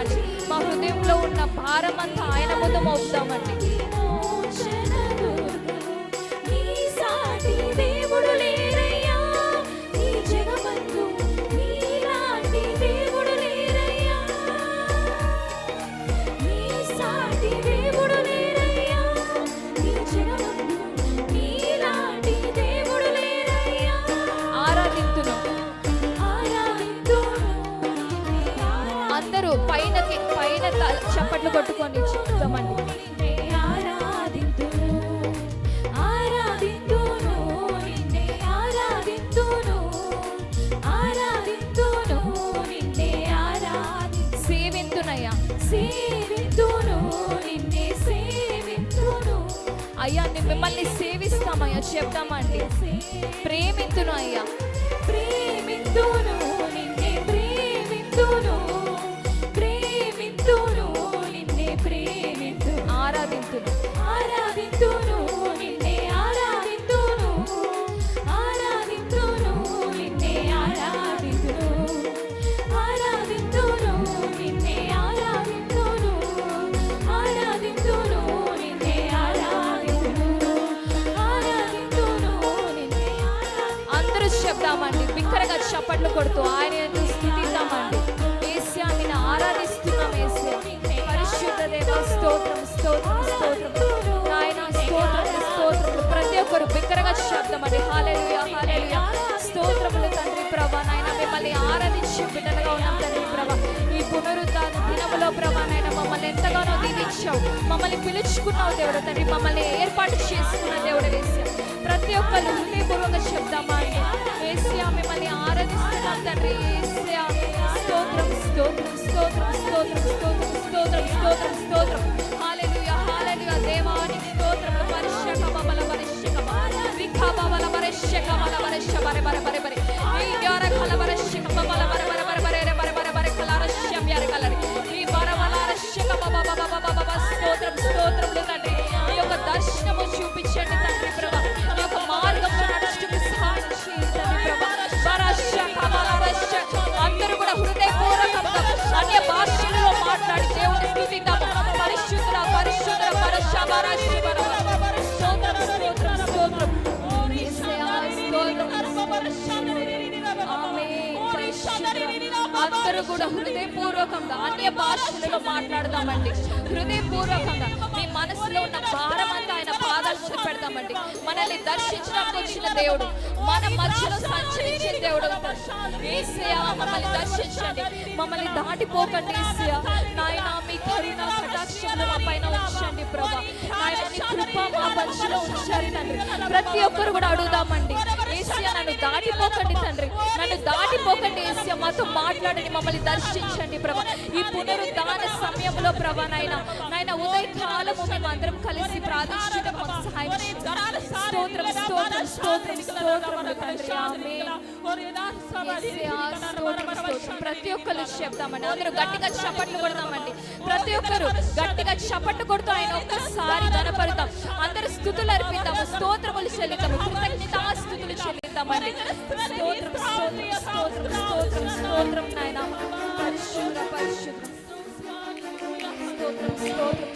చెప్దామండి మా హృదయంలో ఉన్న భారం అంతా ఆయన ముందు మోపుదామండి అందరూ పైన పైన చప్పట్లు కొట్టుకొని చెప్తామండి మిమ్మల్ని సేవిస్తామయ్యా చెప్తామండి. ప్రేమితును అయ్యా ప్రేమిత్తును చప్పట్లు కొడుతూ ఆయన స్థుతిద్దామండి. ఏసియా నేను ఆరాధిస్తున్నాం ఏసియా పరిశుద్ధ దేవ స్తోత్రం స్తోత్రం స్తోత్రం. నాయన స్తోత్రం స్తోత్రం. ప్రతి ఒక్కరు బిక్కరగా శబ్దమండి హాలేలుయా హాలేలుయా స్తోత్రములు తండ్రి ప్రభా నాయన మిమ్మల్ని ఆరాధించి బిడ్డలుగా ఉన్నాం తండ్రి ప్రభా. ఈ పునరుద్ధాన దినములో ప్రభా నాయన మమ్మల్ని ఎంతగానో దీవించావు. మమ్మల్ని పిలుచుకున్నావు దేవుడు తండ్రి. మమ్మల్ని ఏర్పాటు చేసుకున్న దేవుడు వేసా ప్రతి ఒక్కరు హృదయపూర్వక శబ్దమా స్తోత్రం స్తోత్రం స్తోత్రం స్తోత్రం స్తోత్రం. స్తోత్రం హాలెలూయా దేవానికి స్తోత్రం పరిశక బల పరిశక విఖ బల పరిశక బల పరిశ బరే బరే అందరూ కూడా హృదయపూర్వకంగా అన్య భాషలలో మాట్లాడదామండి. హృదయపూర్వకంగా మీ మనసులో ఉన్న భారం అంతా ఆయన పాదాల ముందు పెడతామండి మనల్ని దర్శించడానికి వచ్చిన దేవుడు మన మధ్యలో సంచరించే దేవుడు ఏసయా మమ్మల్ని దర్శించండి. మమ్మల్ని దాటిపోకండి ఏసయా నాయన మీ కరుణ కటాక్షములు మా పైన ఉంచండి ప్రభా. నాయన కృప మా మధ్యలో ఉంచారు తండ్రి. ప్రతి ఒక్కరు కూడా అడుగుదామండి దాటిపోకండి తండ్రి. నన్ను దాటిపోకండి వేసి మాతో మాట్లాడండి మమ్మల్ని దర్శించండి ప్రభా. ఈ పునరుద్ధాన సమయంలో ప్రభా నాయన నాయన ఉదయకాలము మేము అందరం కలిసి ప్రార్థించడం సహాయం స్తోత్రం స్తోత్రం స్తోత్రం స్తోత్రం తండ్రి. ప్రతి ఒక్కరు చెప్తామండి అందరూ గట్టిగా చప్పట్లు కొడతామండి ప్రతి ఒక్కరు గట్టిగా చప్పట్లు కొడుతూ ఆయన ఒక్కసారి కనపడతాం అందరూ స్థుతులు అర్పిద్దాము. స్తోత్రములు చెల్లిద్దాము. చెల్లిద్దామండి స్తోత్రం స్తోత్రం స్తోత్రం స్తోత్రం స్తోత్రం నాయన పరిశుద్ధ పరిశుద్ధ స్తోత్రం స్తోత్రం